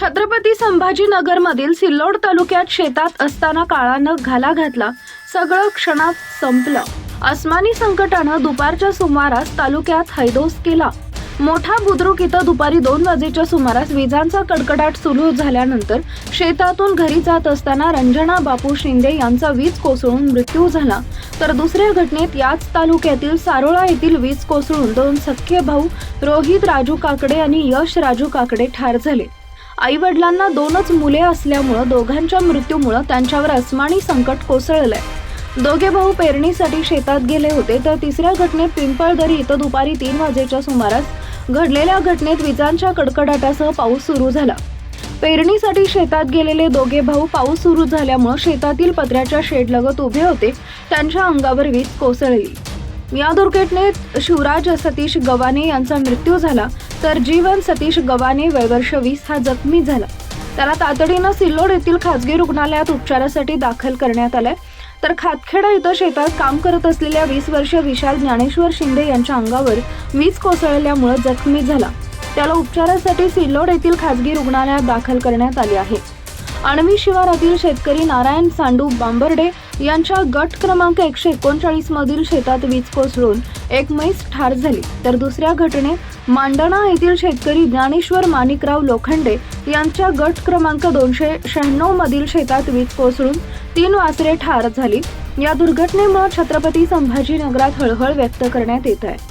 छत्रपती संभाजीनगरमधील सिल्लोड तालुक्यात शेतात असताना काळानं घाला घातला सगळं क्षणात संपलं. अस्मानी संकटानं दुपारच्या सुमारास तालुक्यात हैदोस केला. मोठा बुद्रुक इथं दुपारी दोन वाजेच्या सुमारास विजांचा कडकडाट सुरू झाल्यानंतर शेतातून घरी जात असताना रंजना बापू शिंदे यांचा वीज कोसळून मृत्यू झाला. तर दुसऱ्या घटनेत याच तालुक्यातील सारोळा येथील वीज कोसळून दोन सख्खे भाऊ रोहित राजू काकडे आणि यश राजू काकडे ठार झाले. आई वडिलांना दोनच मुले असल्यामुळं दोघांच्या मृत्यूमुळं त्यांच्यावर अस्मानी संकट कोसळलंय. दोघे भाऊ पेरणीसाठी शेतात गेले होते तर तिसऱ्या घटनेत पिंपळदरी इथं दुपारी तीन वाजेच्या सुमारास घडलेल्या घटनेत विजांच्या कडकडाटासह पाऊस सुरू झाला. पेरणीसाठी शेतात गेलेले दोघे भाऊ पाऊस सुरू झाल्यामुळं शेतातील पत्र्याच्या शेडलगत उभे होते त्यांच्या अंगावर वीज कोसळली. या दुर्घटनेत शिवराज सतीश गवाने यांचा मृत्यू झाला तर जीवन सतीश गवाने वयवर्ष वीस हा जखमी झाला. त्याला तातडीनं सिल्लोड येथील खाजगी रुग्णालयात उपचारासाठी दाखल करण्यात आलंय. तर खातखेडा इथं शेतात काम करत असलेल्या वीस वर्ष विशाल ज्ञानेश्वर शिंदे यांच्या अंगावर वीज कोसळल्यामुळे जखमी झाला. त्याला उपचारासाठी सिल्लोड येथील खाजगी रुग्णालयात दाखल करण्यात आले आहे. आणवी शिवारातील शेतकरी नारायण सांडू बांबर्डे यांच्या गट क्रमांक एकशे एकोणचाळीस मधील शेतात वीज कोसळून एक मैस ठार झाली. तर दुसऱ्या घटनेत मांडणा येथील शेतकरी ज्ञानेश्वर माणिकराव लोखंडे यांच्या गट क्रमांक दोनशे शहाण्णव मधील शेतात वीज कोसळून तीन वासरे ठार झाली. या दुर्घटनेमुळे छत्रपती संभाजीनगरात हळहळ व्यक्त करण्यात येत आहे.